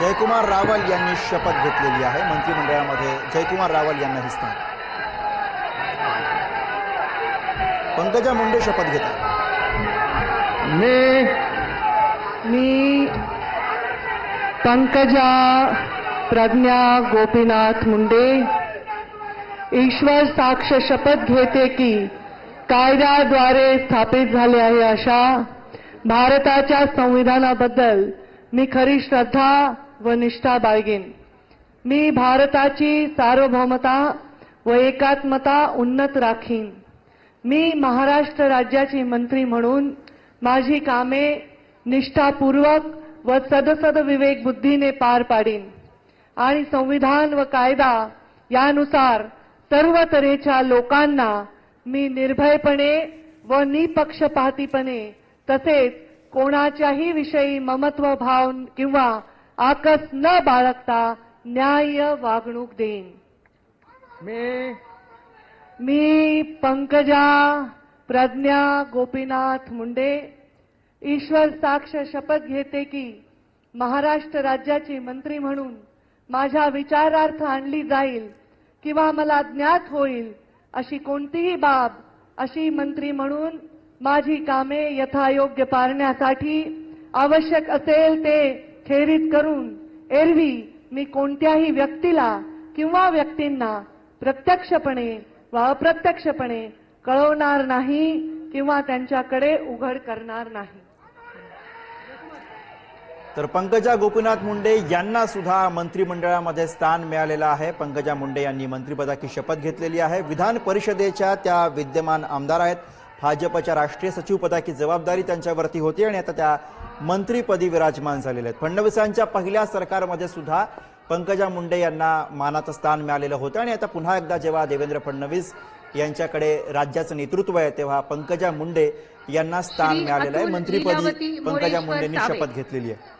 जयकुमार रावल यांनी शपथ घेतलेली आहे. मंत्रिमंडळामध्ये जयकुमार रावल यांना हे स्थान. पंकजा मुंडे शपथ घेतात. मी मी पंकजा प्रज्ञा गोपीनाथ मुंडे ईश्वर साक्ष शपथ घेते की कायद्याद्वारे स्थापित झाले आहे अशा भारताच्या संविधानाबद्दल मी खरी श्रद्धा व निष्ठा बाळगेन. मी भारताची सार्वभौमता व एकात्मता उन्नत राखीन. मी महाराष्ट्र राज्याची मंत्री म्हणून माझी कामे निष्ठापूर्वक व सदसद विवेक बुद्धीने पार पाडीन. आणि संविधान व कायदा यानुसार सर्व तऱ्हेच्या लोकांना मी निर्भयपणे व निपक्षपातीपणे तसेच कोणाच्याही विषयी ममत्व भाव किंवा आकस न बाळगता न्याय्य वागणूक देईन. मी मी पंकजा प्रज्ञा गोपीनाथ मुंडे ईश्वर साक्ष शपथ घेते की महाराष्ट्र राज्याची मंत्री म्हणून माझ्या विचारार्थ आणली जाईल किंवा मला ज्ञात होईल अशी कोणतीही बाब अशी मंत्री म्हणून माझी कामे यथायोग्य पारण्यासाठी आवश्यक असेल ते खेरीत करून एरवी मी कोणत्याही व्यक्तीला किंवा व्यक्तींना प्रत्यक्षपणे व अप्रत्यक्षपणे कळवणार नाही किंवा त्यांच्याकडे उघड करणार नाही. तर पंकजा गोपीनाथ मुंडे यांना सुद्धा मंत्रिमंडळामध्ये स्थान मिळालेलं आहे. पंकजा मुंडे यांनी मंत्रिपदाची शपथ घेतलेली आहे. विधान परिषदेच्या त्या विद्यमान आमदार आहेत. भाजपच्या राष्ट्रीय सचिवपदाची जबाबदारी त्यांच्यावरती होती आणि आता त्या मंत्रीपदी विराजमान झालेल्या आहेत. फडणवीसांच्या पहिल्या सरकारमध्ये सुद्धा पंकजा मुंडे यांना मानाचं स्थान मिळालेलं होतं. आणि आता पुन्हा एकदा जेव्हा देवेंद्र फडणवीस यांच्याकडे राज्याचं नेतृत्व आहे तेव्हा पंकजा मुंडे यांना स्थान मिळालेलं आहे. मंत्रिपदी पंकजा मुंडेंनी. शपथ घेतलेली आहे.